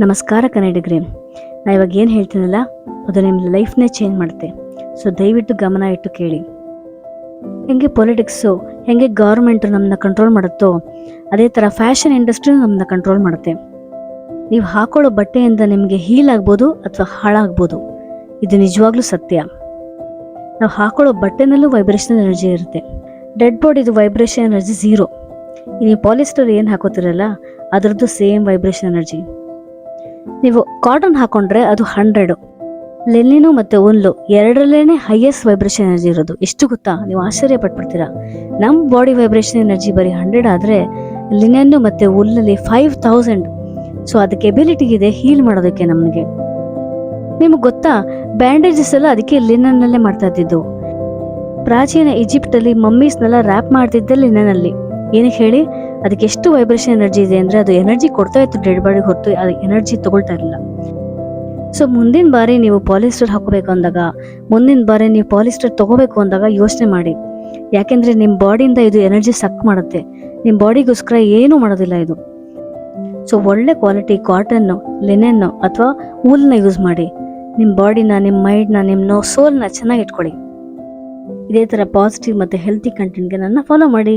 ನಮಸ್ಕಾರ ಕನ್ನಡಿಗರೇ. ನಾ ಇವಾಗ ಏನು ಹೇಳ್ತೀನಲ್ಲ, ಅದು ನಿಮ್ಮ ಲೈಫ್ನೇ ಚೇಂಜ್ ಮಾಡುತ್ತೆ. ಸೊ ದಯವಿಟ್ಟು ಗಮನ ಇಟ್ಟು ಕೇಳಿ. ಹೆಂಗೆ ಪೊಲಿಟಿಕ್ಸು ಹೆಂಗೆ ಗೌರ್ಮೆಂಟು ನಮ್ಮನ್ನ ಕಂಟ್ರೋಲ್ ಮಾಡುತ್ತೋ, ಅದೇ ಥರ ಫ್ಯಾಷನ್ ಇಂಡಸ್ಟ್ರಿನೂ ನಮ್ಮನ್ನ ಕಂಟ್ರೋಲ್ ಮಾಡುತ್ತೆ. ನೀವು ಹಾಕೊಳ್ಳೋ ಬಟ್ಟೆಯಿಂದ ನಿಮಗೆ ಹೀಲ್ ಆಗ್ಬೋದು ಅಥವಾ ಹಾಳಾಗ್ಬೋದು. ಇದು ನಿಜವಾಗ್ಲೂ ಸತ್ಯ. ನಾವು ಹಾಕೊಳ್ಳೋ ಬಟ್ಟೆನಲ್ಲೂ ವೈಬ್ರೇಷನ್ ಎನರ್ಜಿ ಇರುತ್ತೆ. ಡೆಡ್ ಬಾಡಿದು ವೈಬ್ರೇಷನ್ ಎನರ್ಜಿ ಝೀರೋ ನೀವು ಪಾಲಿಸ್ಟರ್ ಏನು ಹಾಕೋತಿರಲ್ಲ, ಅದರದ್ದು ಸೇಮ್ ವೈಬ್ರೇಷನ್ ಎನರ್ಜಿ ನೀವು ಕಾಟನ್ ಹಾಕೊಂಡ್ರೆ ಅದು ಹಂಡ್ರೆಡು ಲೆಲ್ಲಿನು ಮತ್ತು ಉಲ್ಲು ಎರಡರಲ್ಲೇ ಹೈಯೆಸ್ಟ್ ವೈಬ್ರೇಷನ್ ಎನರ್ಜಿ ಇರೋದು. ಎಷ್ಟು ಗೊತ್ತಾ? ನೀವು ಆಶ್ಚರ್ಯ ಪಟ್ಬಿಡ್ತೀರಾ? ನಮ್ಮ ಬಾಡಿ ವೈಬ್ರೇಷನ್ ಎನರ್ಜಿ ಬರೀ ಹಂಡ್ರೆಡ್ ಆದರೆ ಲಿನೆನ್ನು ಮತ್ತು ಉಲ್ಲಲ್ಲಿ ಫೈವ್ ತೌಸಂಡ್ ಸೊ ಅದಕ್ಕೆ ಎಬಿಲಿಟಿ ಇದೆ ಹೀಲ್ ಮಾಡೋದಕ್ಕೆ ನಮಗೆ. ನಿಮಗೆ ಗೊತ್ತಾ? ಬ್ಯಾಂಡೇಜಸ್ ಎಲ್ಲ ಅದಕ್ಕೆ ಲಿನನ್ನಲ್ಲೇ ಮಾಡ್ತಾ ಇದ್ದಿದ್ದು. ಪ್ರಾಚೀನ ಈಜಿಪ್ಟಲ್ಲಿ ಮಮ್ಮೀಸ್ನೆಲ್ಲ ರ್ಯಾಪ್ ಮಾಡ್ತಿದ್ದೆ ಲಿನನಲ್ಲಿ ಏನಕ್ಕೆ ಹೇಳಿ, ಅದಕ್ಕೆ ಎಷ್ಟು ವೈಬ್ರೇಷನ್ ಎನರ್ಜಿ ಇದೆ ಅಂದರೆ ಅದು ಎನರ್ಜಿ ಕೊಡ್ತಾ ಇತ್ತು ಡೆಡ್ ಬಾಡಿ ಹೊರತು ಅದು ಎನರ್ಜಿ ತಗೊಳ್ತಾ ಇರಲಿಲ್ಲ. ಸೊ ಮುಂದಿನ ಬಾರಿ ನೀವು ಪಾಲಿಸ್ಟರ್ ಹಾಕೋಬೇಕು ಅಂದಾಗ, ಮುಂದಿನ ಬಾರಿ ನೀವು ಪಾಲಿಸ್ಟರ್ ತಗೋಬೇಕು ಅಂದಾಗ ಯೋಚನೆ ಮಾಡಿ. ಯಾಕೆಂದ್ರೆ ನಿಮ್ಮ ಬಾಡಿಯಿಂದ ಇದು ಎನರ್ಜಿ ಸಕ್ ಮಾಡುತ್ತೆ. ನಿಮ್ಮ ಬಾಡಿಗೋಸ್ಕರ ಏನೂ ಮಾಡೋದಿಲ್ಲ ಇದು. ಸೊ ಒಳ್ಳೆ ಕ್ವಾಲಿಟಿ ಕಾಟನ್ನು ಲಿನೆನ್ನು ಅಥವಾ ವೂಲ್ನ ಯೂಸ್ ಮಾಡಿ. ನಿಮ್ಮ ಬಾಡಿನ ನಿಮ್ಮ ಮೈಂಡ್ನ ನಿಮ್ಮ ನೋ ಸೋಲ್ನ ಚೆನ್ನಾಗಿ ಇಟ್ಕೊಳ್ಳಿ. ಇದೇ ಥರ ಪಾಸಿಟಿವ್ ಮತ್ತು ಹೆಲ್ತಿ ಕಂಟೆಂಟ್ಗೆ ನನ್ನ ಫಾಲೋ ಮಾಡಿ.